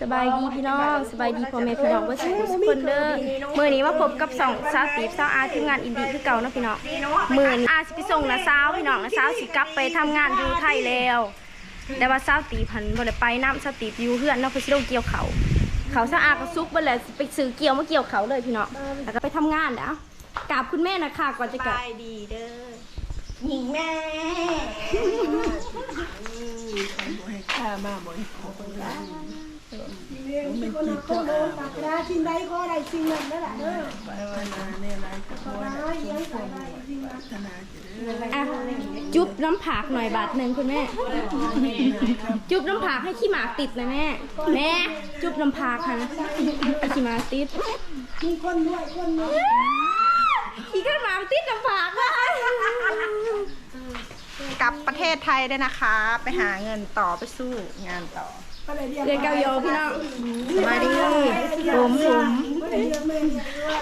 สบายดีพี่น้องสบายดีพ่อแม่พี่น้องเว่าสุขสุขคนเด้อมื้อนี้มาพบกับสองสาวตีบสาวอาทีมงานอินดี้คือเก่าเนาะพี่น้องมื้อนี้อาสิไปส่งนะสาวพี่น้องนะสาวสิกลับไปทำงานอยู่ไทยแล้ว แต่ว่าสาวตีพันบ่ได้ไปน้ำสาวตีบอยู่เฮือนเนาะเพิ่นสิลงเกี่ยวเขาเขาสาวอาก็ซุกเบ่แล้วสิไปซื้อเกี่ยวมาเกี่ยวเขาเลยพี่น้องแล้วก็ไปทำงานแล้วกราบคุณแม่นะคะก่อนจะกลับไปดีเด้อหญิงแม่ข้ามาบ่อยขอคนละ มีคนละคนเลยปากกาสิ่งใดก็ได้สิ่งนั้นนั่นแหละเด้อไปวันาเนี่ยไรก็พอมานะเลี้ยงใส่ได้สิ่งนั้นพัฒนาจะได้อะจุ๊บน้ำผักหน่อยบาทหนึ่งคุณแม่ จุ๊บน้ำผักให้ขี้หมาติดเลยแม่ แม่ จุ๊บน้ำผักค่ะให้ขี้หมาติดมีคนด้วยคนด้วยขี้ข้าหมาติดน้ำผักนะกลับประเทศไทยได้นะคะ ไปหาเงินต่อไปสู้งานต่อ เลยเรียกเรียกเกาโยพี่น้องมาดีผมผมก็เลยเรียกแม่เนี่ยว่า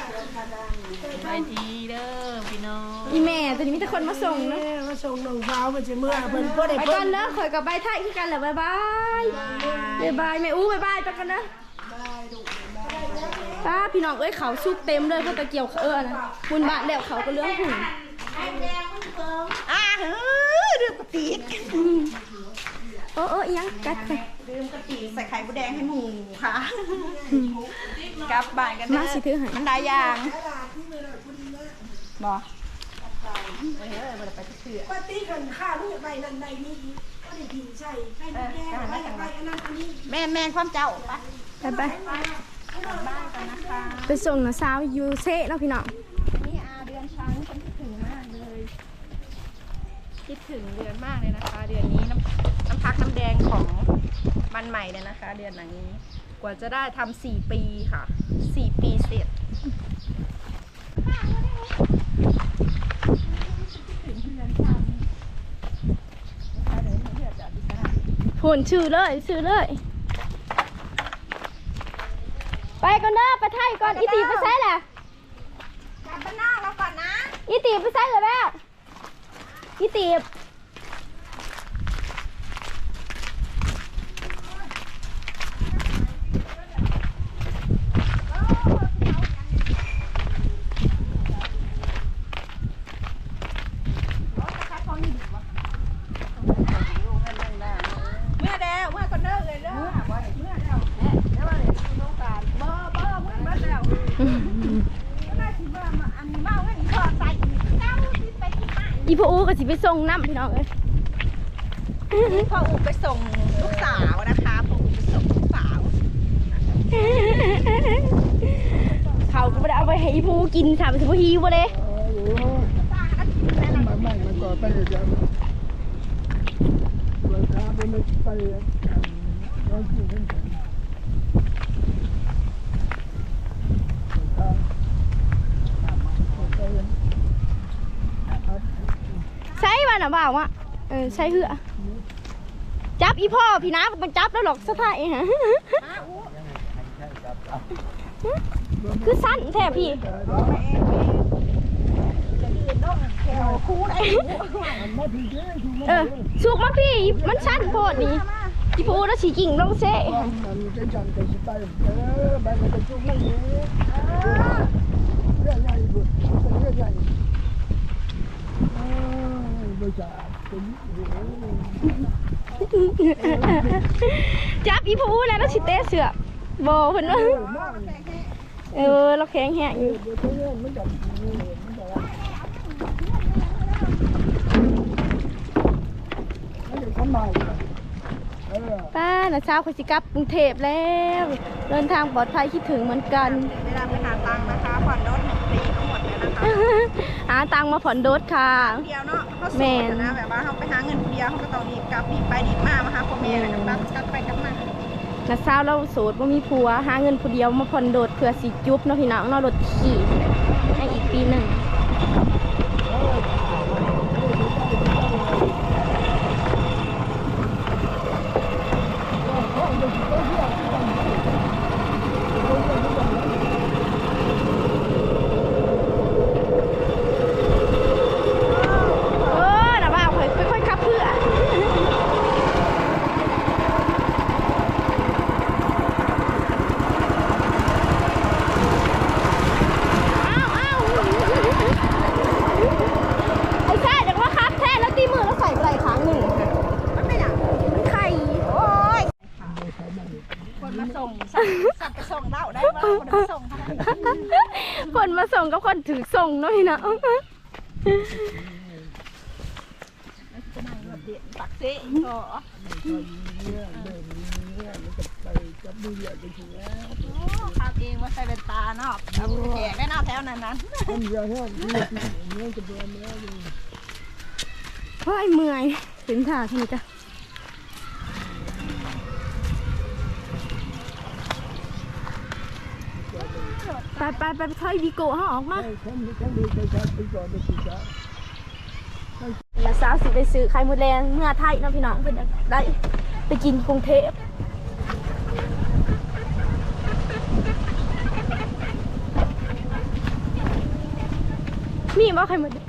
ไปดีเด้อพี่น้องอีแม่ตัวนี้มีแต่คนมาส่งนะแม่มาส่งน้องสาวมาจะเมื่อเพิ่นก็ได้ไปเพิ่ก่อนนเลิกข่อยกับใบไทยคือกันแหละบายบายบายบายแม่อู้บายบายไปกันนะป้าพี่น้องเอ้ยเขาซุกเต็มเลยเพราะตะเกียวเออนะบุญบาทแล้วเขาก็เลื้องหุ่น อ่าเฮ้ยดื่มกะปิ โอ้โอ้อีหยังกัดไปดื่มกะปิใส่ไข่มดแดงให้หมูค่ะกลับบ้านกันเด้มาสิถือให้มันได้ยางบอปฏิกันข้าวลูกใบนั้นใบนี้ก็ได้ผีใส่ใส่แดงใบใบอันนั้นอันนี้แม่นแม่นความเจ้าปะไปไปไปส่งนะสาวยูเซ่เนาะพี่น้องนี่อาเดือนช้างฉันคิดถึงมากเลย คิดถึงเดือนมากเลยนะคะ เดือนนี้น้ำน้ำ พักน้ำแดงของมันใหม่เนี่ยนะคะ เดือนหลังนี้ กว่าจะได้ทำสี่ปีค่ะสี่ปีเสร็จพูนชื่อเลยชื่อเลย ไปก่อนเด้อไปไทยก่อนอีตีไปใส่แหละกลับบ้านนอกแล้วก่อนนะอีตีไปใส่เลยแม่อีตี เมื่อเด้อเมื่อก่อนเด้อเลยเด้อเมื่อเมื่อแล้วเดี๋ยวว่าเดี๋ยวดูน้องการเบอร์เบอร์เมื่อเมื่อแล้วก็น่าคิดว่ามาอันเมาให้ขอใส่เจ้าที่ไปที่ไหน อีพ่ออูก็ สิไปส่งน้ำพี่น้องเอ้ยพ่ออุไปส่งลูกสาวนะคะพ่ออุไปส่งลูกสาว เขาก็ไม่ได้เอาไปให้อีพ่ออูกินถามไปสิพ่อฮีบ่เด้มาใหม่มาก่อนไปเลยจ้ะวันท้าไปไม่ไปร้อยกี่เส้นกันท้าไปเลย ใช่ป่ะน่ะบ่าวอะเออใช่เหือจับอีพ่อพี่น้ามันจับแล้วหรอกสะพายฮะคือสั้นแท้พี่เออสุกมาพี่มันสั้นโพดนี่อีพูแล้วสีกิ่งลงเซ่เบรเป็นเรื่องใหญ่เออไม่จ่าเป็นโอ้โหจับอีพูแล้วแล้วสิเตะเสือกบอเพิ่นว่าเออเราแข็งแหงอยู่เดี๋ยวเพื่อนมันจะมันจะไม่ได้ทำไมเออป้าน่ะเช้าเขาสิกลับกรุงเทพแล้ว เดินทางปลอดภัยคิดถึงเหมือนกันเวลาไปหาตังค์นะคะผ่อนรถ หาตังค์มาผ่อนโดสค่ะ เดียวเนาะเขาโสแม่ดนนะแบบว่าเขาไปหาเงินคนเดียวเขาก็ต้องรีบกลับรีบไปรีบมามาหาพ่อแม่แล้วก็กลับกลับไปกลับมาน่ะเช้าเราโสดว่ามีผัวหาเงินผู้เดียวมาผ่อนโดดเพื่อสิจุบเนาะพี่น้องเนาะรถขี่ให้อีกปีหนึ่งเออน่ะบ่าวค่อยๆขับเพื่อ ส่งสั่งสั่งไปส่งเล่าได้ว่าคนไปส่งเขาได้ คนมาส่ งกับคนถือส่งเนาะพี่น้องจะนั่งรถเดียนปักเนี่ยเดินเนี่ยมันจะไปจับมือทำเองว่าใส่เป็นตาเนาะเอาแขกได้เนาแถวนั้นนั้นคนเดียวเนี่ยเนี่ยจะเป็นแล้วเฮ้ยเมื่อยถึงถ่าทีนี้จ้ะ ไปไปไปไปถอยวีโก้เขาออกมาแล้วสาวสิไปซื้อไข่มดแดงเมื่อไทยนะพี่น้องเพิ่นได้ไปกินกรุงเทพมีบ่ไข่มดแดง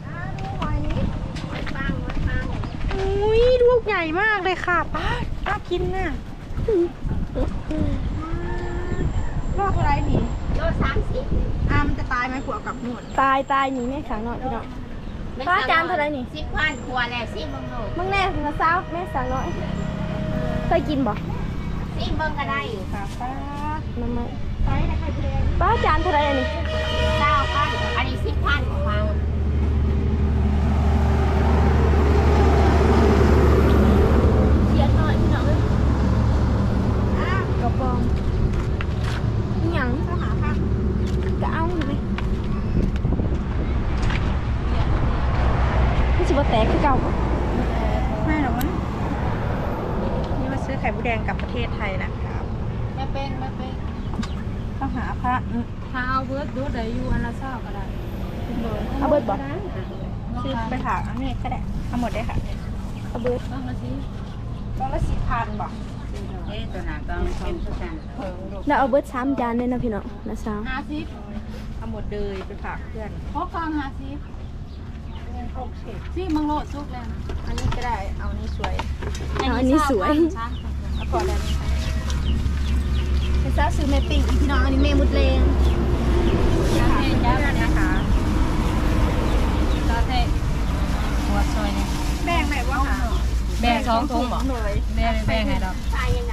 อุ้ยลูกใหญ่มากเลยค่ะป้าน่ากินน่ะรอบอะไรนี่ สามสิบอามันจะตายไหมผัวกับหนุนตายตายหนีแม่ขังเนาะพี่น้อง ป้าจานเท่าไหร่นี่ สิบพันกว่าแหละสิบเบิ่งโลกมึงแน่มาสาวแม่สาวน้อยเคยกินบ่สิบเบิ่งก็ได้อยู่ค่ะป้าน้ำมันไปนะใครเพลงป้าจานเท่าไหรอันนี้เก้าพันอันนี้สิบพันของฟัง เสียหน่อยพี่น้องเอ้ยกระปองอิหยัง ก็หาพัก ก็เอาอยู่ไหมนี่สิบ่แตกคือเก่าบ่ ไม่หรอกมั้งนี่มาซื้อไข่บุแดงกลับประเทศไทยนะครับ แม่เป้งแม่เป้ง ต้องหาพระ ถ้าเอาเบิร์ดดูได้อยู่อันละเศร้าก็ได้ เอาเบิดบ่ ซื้อไปถากอันนี้ก็ได้เอาหมดได้ค่ะ เอาเบิด ต้องมาสิ ต้องละสิบพันบอก เอ๊ะตัวหนาก็เป็นผู้ชาย เพิ่งลูกแล้วเอาเบิดสามจานเลยนะพี่น้องนะสาวห้าสิบเอาหมดเลยไปฝากเพื่อนพกกองห้าสิบเงินหกสิบสิมังโลดสุกแล้วอันนี้ก็ได้ เอานี่สวยเอาอันนี้สวยเอาพอแล้วนี่ค่ะนะสาวซื้อแม่ปิ้งอีกพี่น้องอันนี้แม่มุดเลงจ้าเทเพื่จ้าอนนะคะจ้าเทหัวซอยเนี่ยแบ่งไหนวะค่ะแบ่งสองถุงบ่เลยแบ่งแบ่งไงดอกตายยังไง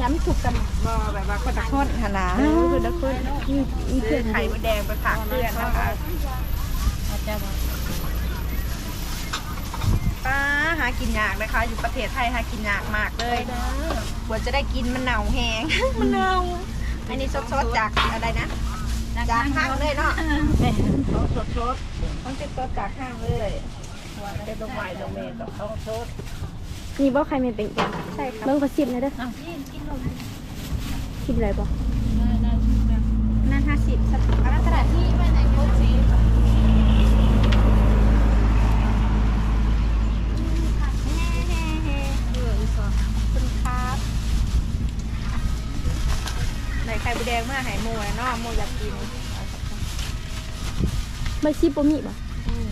ย้ำถูกกันบอแบบว่าคนตะคนหนนาเออคือละคนมีมีซื้เพื่ออนไข่มดแดงไปฝากเพื่อนนะคะเอาจ้าบ่ป้าหากินยากเลยค่ะอยู่ประเทศไทยหากินยากมากเลยกว่าจะได้กินมันเน่าแหงมันเน่าอันนี้สดๆจากอะไรนะจากห้างเลยเนาะสดสดๆต้องติดสดจากห้างเลยว่าได้ตรงไหวตรงเมนต้องสด นี่บ่ใครแม่เป็นจ้ะใช่ครับเบิ่งประสิบเลยเด้อคิดอะไรบ่นั่นห้าสิบสักอันนั้นเท่าไหร่ที่ไปไหนครบสิคุณครับไหนไข่บูแดงมาใหายโมนะเนาะโมอยากกินไม่สิบ่มีบ่อืม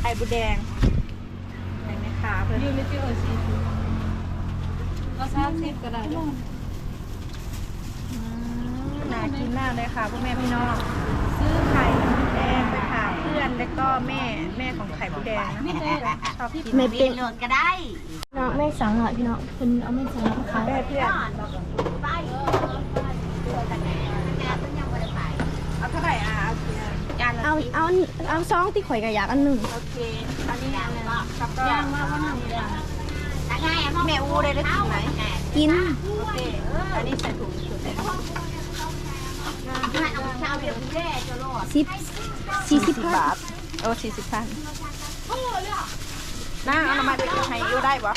ไข่บูแดงไห นไหมคะเพื่อนยืนไม่เจอสิก็สามสิบก็ได้น่ากินมากเลยค่ะพ่อแม่พี่น้องซื้อไข่บูแดงไปฝากเพื่อนแล้วก็แม่แม่ของไข่บูแดงนะชอบกินแม่เป็นโหลดก็ได้น้องแม่สั่งหน่อยพี่น้องเพิ่นเอาแม่สั่งมาขายแม่เพื่อน ไปเอาเอาเท่าไหร่อะเอากี่อันจานละ เอาสิบเอาเอาซองที่ข่อยก็อยากอันหนึงโอเคอันนี้อันหนึงแล้วก็ย่างว่าว่าหนึ่งอย่างแม่อูได้ได้กินไหมกินโอเคอันนี้ใส่ถุงถุงสิบสี่สิบบาทโอ้สี่สิบพันน้าเอาน้ำมาไปให้ยูได้ปะ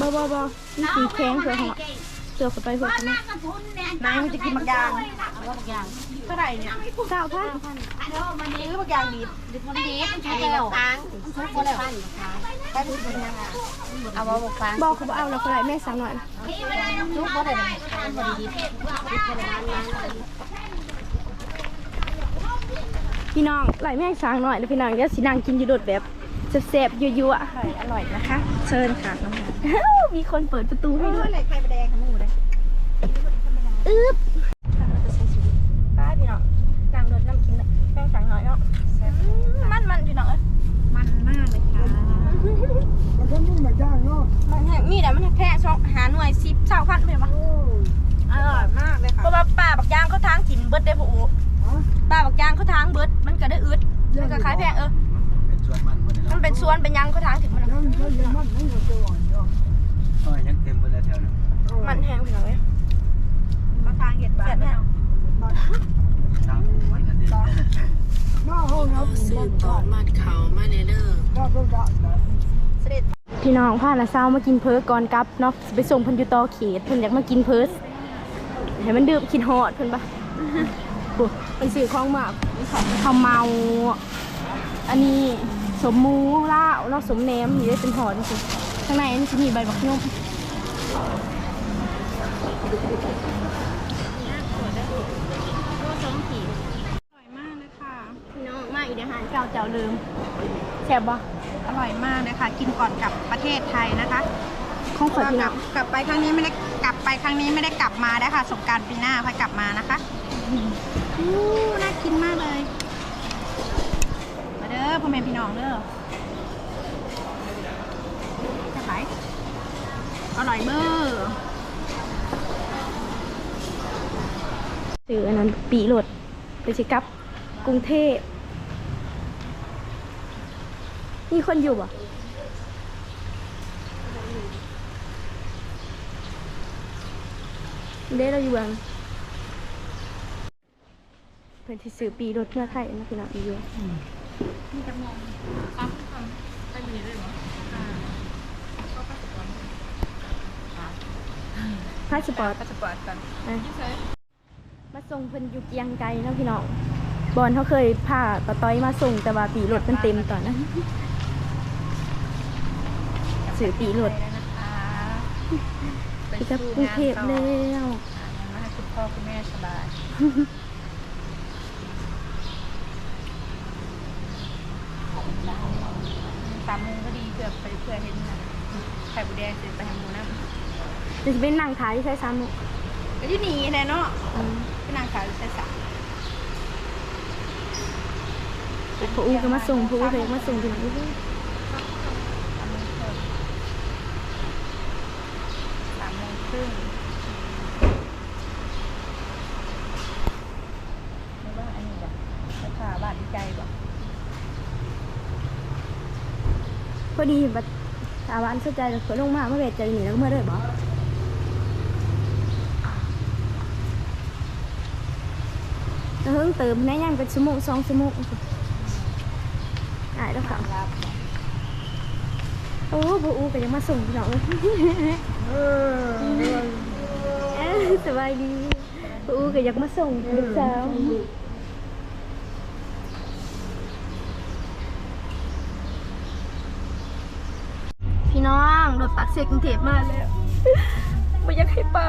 บ่บ่บ่นี่สีแข็งเพื่อของ เสือเข้าไปเพื่อของนายมันจะกินบางอย่างว่าอย่างเท่าไหร่เนี่ยเก้าพันซื้อบางอย่างดีมันดีมันใช้แล้วค้างทุกคนแล้วได้ทุกคนยังไงเอาว่าบอกฟังบอกเขาบ่เอาแล้วเขาได้แม่สั่งหน่อยทุกคนเลยพอดีทุกคนเลยพี่น้องไหลแม่สั่งหน่อยแล้วพี่น้องเดี๋ยวสินั่งกินอยู่โดดแบบแซ่บๆยั่วไข่อร่อยนะคะ เชิญค่ะน้อง มีคนเปิดประตูให้ด้วยไหใครประแดงขอหมูเลยอึ๊บป้าพี่น้องนางโดนน้ำกินเลยแป้งสังน้อยเนาะมันมันพี่น้องยมันมากเลยค่ะมันก็มีบาจ้างเนาะมันแห้งมีแต่มันแค่ช่องหาหน่วยซิปเช่าพันเลยมั้งอร่อยมากเลยค่ะเพราะว่าป้าบักย่างเขาทางถิ่นเบิร์ดได้ผู้ป้าบักยางเขาทางเบิร์ดมันก็ได้อึดมันก็คล้ายแพงเออมันเป็นส่วนเป็นยังเขาทางถิ่นมัน ออยังเต็มไปแล้วแถวนั้นมันแห้งพี่น้องเอ้ยมาทางเห็ดบาทแม่ตามไว้กันดีหน้าห้องน้ำผมบ้านบ้านมัดเขามาเนเด้อหน้าต้องการนะเสด็จพี่น้องพาละเช้ามากินเพิร์ก่อนกลับเนาะสิไปส่งเพิ่นอยู่ต่อเขตเพิ่นอยากมากินเพิร์สให้มันดื่มกินฮอดเพิ่นปะโอ้มันสื่อของมากข้าวเมา อันนี้สมหมูล่าวเนาะสมแหนมนี่ได้เป็นห่อนี่สิ ข้างในอันนี้จะมีใบบักยมอร่อยมากเลยค่ะพี่น้องมาอีกเดี๋ยวหารเก่าเจ้าลืมแซ่บบ่อร่อยมากเลยค่ะ กินก่อนกลับประเทศไทยนะคะของข่อยพี่กน้ลัอบงกลับไปครั้งนี้ไม่ได้กลับไปครั้งนี้ไม่ได้กลับมาได้ค่ะ สงกรารปีหน้าค่อยกลับมานะคะอู้น่ากินมากเลย มาเด้อพ่อแม่พี่น้องเด้อจะขายอ ร่อยเบอร์ซื้ออันนั้นปีรถไปสิกับกรุงเทพมีคนอยู่บ่เด้เราอยู่บืองเพิ่นที่ซื้อปีรถเมื่อไทยนะพี่น้องอีอยู่ไปมีเลยเหรอ พาสปอร์ตพาสปอร์ตก่อนอะมาส่งเพิ่นอยู่เกียงไกลเนาะพี่น้องบอลเขาเคยพาตะต้อยมาส่งแต่ว่าปีรถมันเต็มตอนนั้นซื้อปีรถนะคะไปไปกับสู้กรุงงานเทพต่อแล้วหาเงินมาให้คุณพ่อคุณแม่สบายสามโมงก็ดีเผื่อไปเผื่อเห็นนะไข่บุแดงเสร็จไปทำหมูน้ จะเป็นนั่งขายที่ใช้ซ้ำนุำก็ที่หนีแน่เนาะก็นางขายใช่สามพออูก็มาส่งพออูก็ยังมาส่งถึงนี่สามโมงครึ่งไม่ว่าอันนี้แบบราคาบาทดีใจแบบพอดีบัดสาวอันสนใจแล้วก็ลงมาเมื่อเวทใจหนีแล้วก็เมื่อเลยบอกแล้ว เพิ่งเติมแน่ยังเป็นชั่วโมงสองชั่วโมงได้แล้วค่ะโอ้พออูก็ยังมาส่งพี่น้องเลยสบายดีพออูก็อยากมาส่งลูกสาวพี่น้องรถตักเซกกรุงเทพมาแล้วไม่อยากให้ไป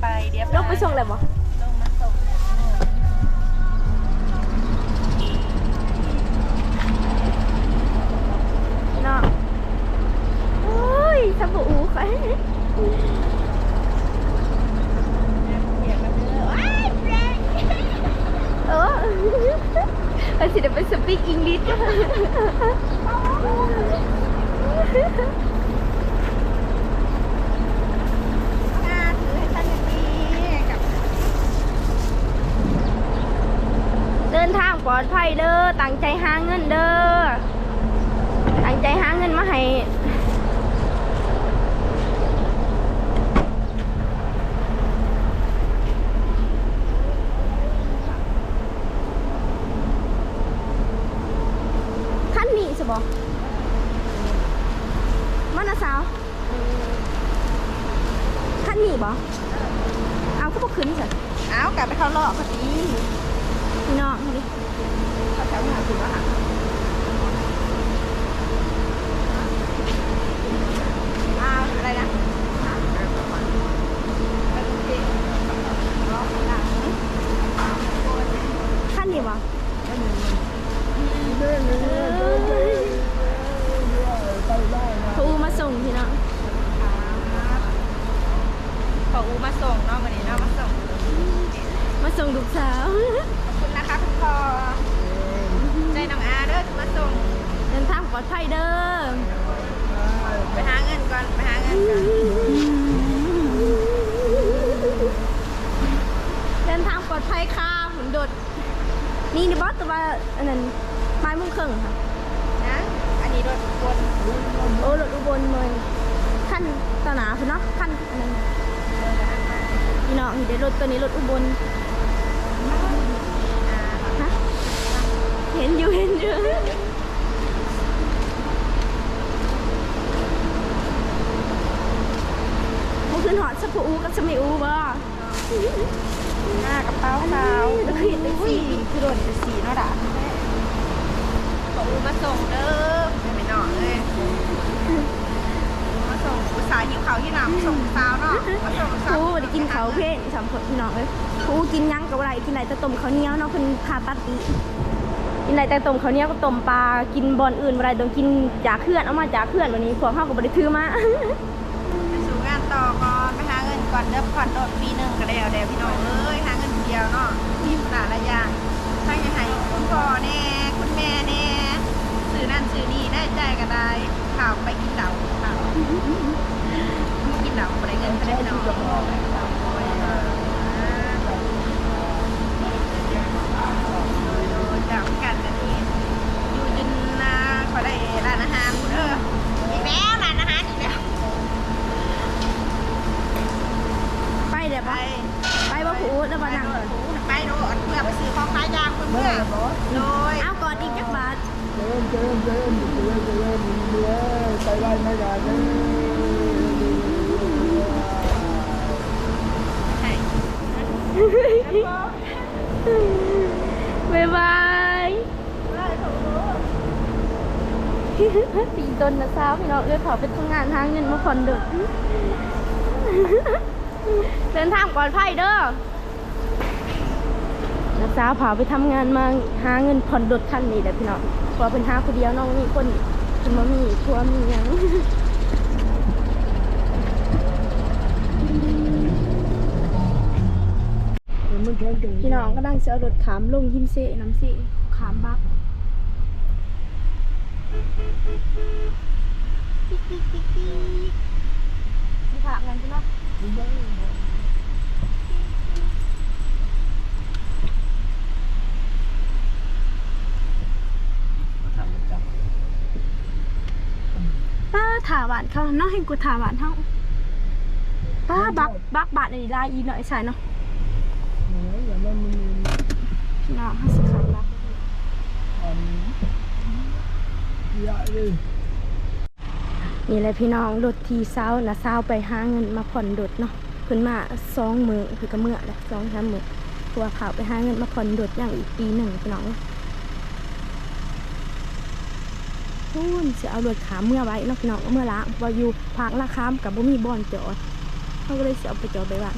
ไปเดี๋ยวลงไปส่งเลยบ่ สบู่อูค่ะอายเออเราสิเดี๋ยวไปสปีกอังกฤษเดินทางปลอดภัยเด้อ ตั้งใจหาเงินเด้อ รื่องค่ะนะอันนี้รถอุบลโอ้รถอุบลเมืองขันตนาคุณเนาะขั้นนึงพี่น้องเดี๋ยวรถตัวนี้รถอุบลเห็นอยู่เห็นอยู่มันขึ้นหอดสะพูอูกับสมิอูบ่หน้ากระเป๋าเท้าวตีสี่คือโดนเสีเนาะด่ะ อกอูมาส่งเด้อไม่นอนเลยมาส่งอุตสาห์หิวเขาวที่หนามส่งสาวเนาะมาส่งสาวครูได้กินเขาวเพลนสามคนพี่น้องเอ้ยครูกินหยังกับอะไรกินไหนแต่ต้มข้าวเหนียวเนาะคนพาตัดอีกินไหนแต่ต้มข้าวเหนียวก็ต้มปลากินบอนอื่นอะไรต้องกินจากเพื่อนเอามาจากเพื่อนวันนี้พวกเขาก็บริถือมาไปสู่งานต่อก่อนไปหาเงินก่อนเด้อผ่อนโดดปีหนึ่งก็ได้เอาเดี๋ยวพี่น้องเอ้ยหาเงินคนเดียวเนาะมีขนาดละอย่างถ้าจะให้คุณพ่อแน่คุณแม่แน่ซื้อ นั่นซื้อนี่ได้ใจก็ได้ข่าวไปกินเหล้าข่าวกินเหล้าไปเงินก็ได้พี่น้องจำกันนะนี่อยู่จนนาขอได้ร้านอาหารเด้ออีกแล้วร้านอาหารอีกแล้วไปเดี๋ยวไป ไปไปว่าครูแล้วมานั่ง ไปโดดเพื่อไปซื้อของขายยางเพื่อเพื่อโด เดินเดินเดินเดินเดินเดินไปไล่ไม่ได้เลยใช่บ๊ายบายปีตนนะสาพี่น้องเอ้ยขอไปทำงานหาเงินมาผ่อนเดึกเดินทางปลอดภัยเด้อนะสาวพาไปทำงานมาหาเงินผ่อนดดคันนี้แหละพี่น้อง พอเป็นห้าคนเดียวน้องมีคนคุณมามีทัวมียังพี่น้องก็นั่งเสียรถขามลงหิมเซน้ำเซขามบักติ๊กติ๊กติ๊กติ๊กมีผักกันใช่ไหม มาทำประจ ป้า ถาหวานเขาน้องให้กูถาหวานเขาป้าบักบักบาทในลายอีหน่อยใส่เนาะอย่างนั้นมันพี่น้องห้าสิขามบักอันใหญ่เลยนี่แหละพี่น้องรถทีเศร้านะเศร้าไปหาเงินมาผ่อนรถเนาะเพิ่นมาสองมือคือกระเมื่อแหละสองสามมือเพราะว่าเขาไปหาเงินมาผ่อนรถอย่างอีกปีหนึ่งพี่น้อง พูนจะเอารถขาเมื่อไว้น้องเอาเมื่อละว่าอยู่พักละคามกับบ่มีบอนจอดเขาก็เลยจะเอาไปจอดไปบ้าน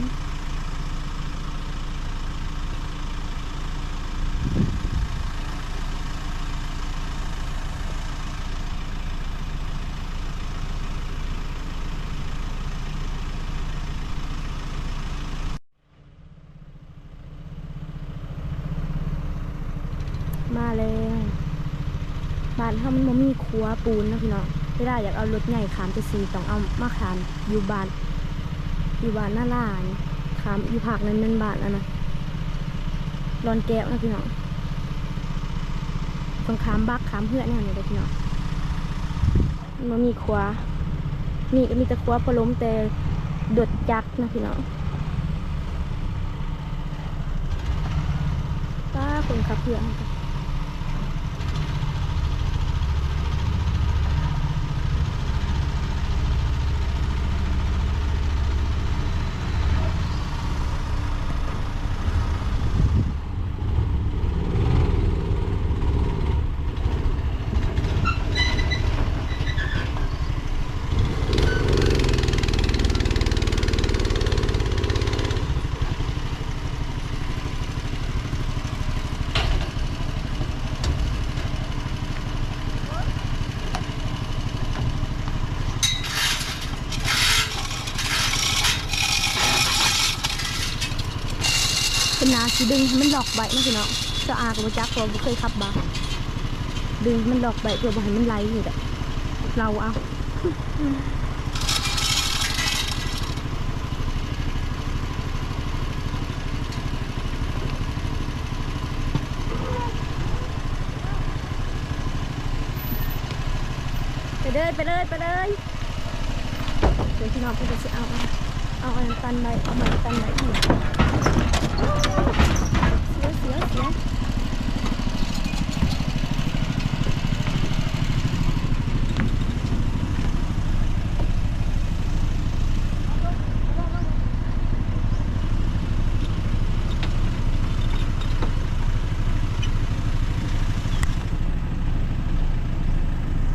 มาแล้วบ้านเขามันบ่มีครัวปูนเนาะพี่น้อง เวลาอยากเอารถใหญ่ขามไปซีต้องเอามาขามอยู่บ้านอยู่บ้านหน้าลานขามอยู่ภาคนั้นนั่นบ้านแล้วนะรอนแก้วนะพี่น้องต้องขามบักขามเพื่อนเนี่เลยพี่น้องมันมีครัวมีก็มีต่ครัวปลาล้มแต่ดดจักนะพี่น้องป้าคนขับเพื่อน สีดึงให้มันหลอกใบนะพี่น้องเจ้าอากับจักเพราะว่าเคยขับบ้าดึงมันหลอกใบเพื่อบ่ให้มันไหลนี่แหละเราเอาไปเลยไปเลยไปเลยเดี๋ยวพี่น้องไปจะเอามันตันได้เอามันตันได้อีก เสียเสีย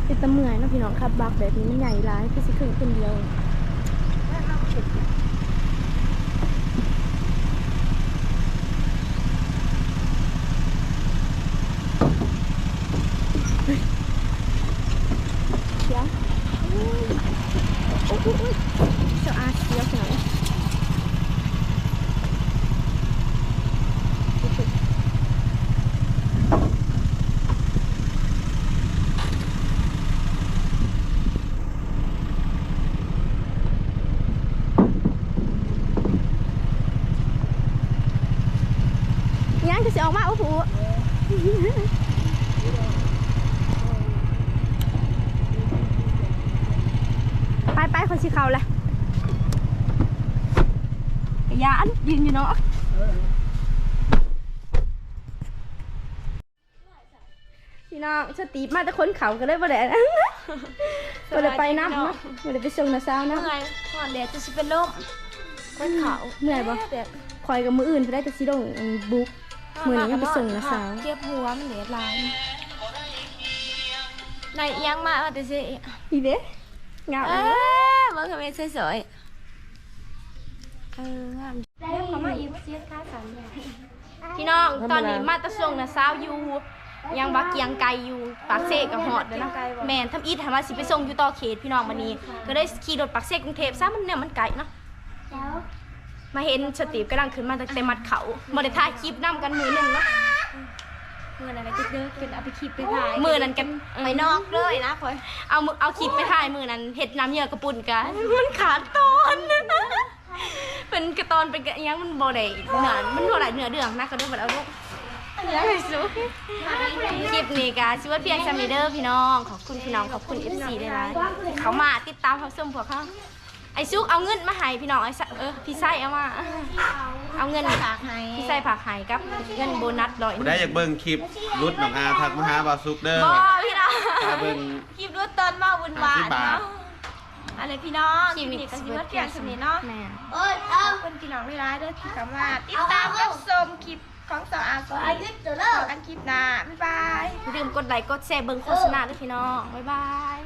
เป็นตะเมื่อยนะพี่น้องครับบักแบบนี้มันใหญ่ร้ายคือสิขึ้นคนเดียว เสียวโอ้ยโอ้ยโอ้ยเจ้าอาเสียวขนาดนี้ยังจะสิออกมาโอ้โห ไปไปคนสิเขาแหละกระยานยืนอยู่เนาะพี่น้องสตีฟ มาแต่คนเขาก็เลยบ่ได้นะบ่ได้ไปน้ำเนาะบ่ได้ไปส่งนาซาวนะเมื่อยก่อนแดดจะสิเป็นลมคนเขาเหนื่อยบ่แบบคอยกับมืออื่นไปได้แต่สิลงบุ๊กมือนี้ยังไปส่งนาซาวเจ็บหัวมันเหลือลายในเอียงมาเอาแต่สิอีเด้เงาเออมันก็เป็นสวยๆเอองามเริ่มเข้ามาอีกเสียค่าสันเลยพี่น้องตอนนี้มาแตะส่งนาซาวอยู่ ยังบักเกียงไกลอยู่ปากเซกกับหอดเด้อเนาะแม่นทำอีททำมาสิไปส่งอยู่ต่อเขตพี่น้องวันนี้ ก็ได้ขี่รถปากเซกกรุงเทพซะมันเนี่ยมันไกลเนาะมาเห็นสตีฟกำลังขึ้นมาตั้งแต่มัดเขามาได้ถ่ายคลิปนํกันมือหนึ่งเนาะเมื่อนั้นก็เด้อเป็นเอาไปคลิปไปถ่ายมือนั้นกันไปนอกเลยนะคอยเอามือเอาคลิปไปถ่ายมือนั้นเห็ดน้ำเหยื่อกระปุ่นกันมันขาดตอนเป็นกระตอนเป็นกระอิหยังมันบ่ได้เนื้อมันบ่ได้เนื้อเดืองนะก็เด้อบ่ได้เอาลูก ยังไงสู้คลิปนี้ก็ชื่อว่าเพียงซามิเดอร์พี่น้อง ขอบคุณพี่น้องขอบคุณ FC ได้หลายเขามาติดตามเขาส้มพวกเขาไอ้ซุกเอาเงินมาให้พี่น้องไอ้ซะเออพี่ไส้เอามาเอาเงินฝากให้พี่ใส่ผักไห่กับเงินโบนัสร้อยหผู้นึ่งได้อยากเบิ่งคลิปรุดน้องอาทักมาหาบาวซุกเด้อบ่พี่น้องถ้าเบิ่งคลิปรู้ตอนมาวุ่นวาย50บาทเนาะอะไรพี่น้องคลิปนี้ก็สิว่าเพียงสนี้เนาะแม่เอ้ยขอบคุณพี่น้องที่ร้ายด้วยที่เข้ามาติดตามรับชมคลิป ของสาวอาสอาทิตย์เจอแล้วกันคลิปหน้าบ๊ายบาย อย่าลืมกดไลค์กดแชร์เบิ่งโฆษณาด้วยพี่น้อง บ๊ายบาย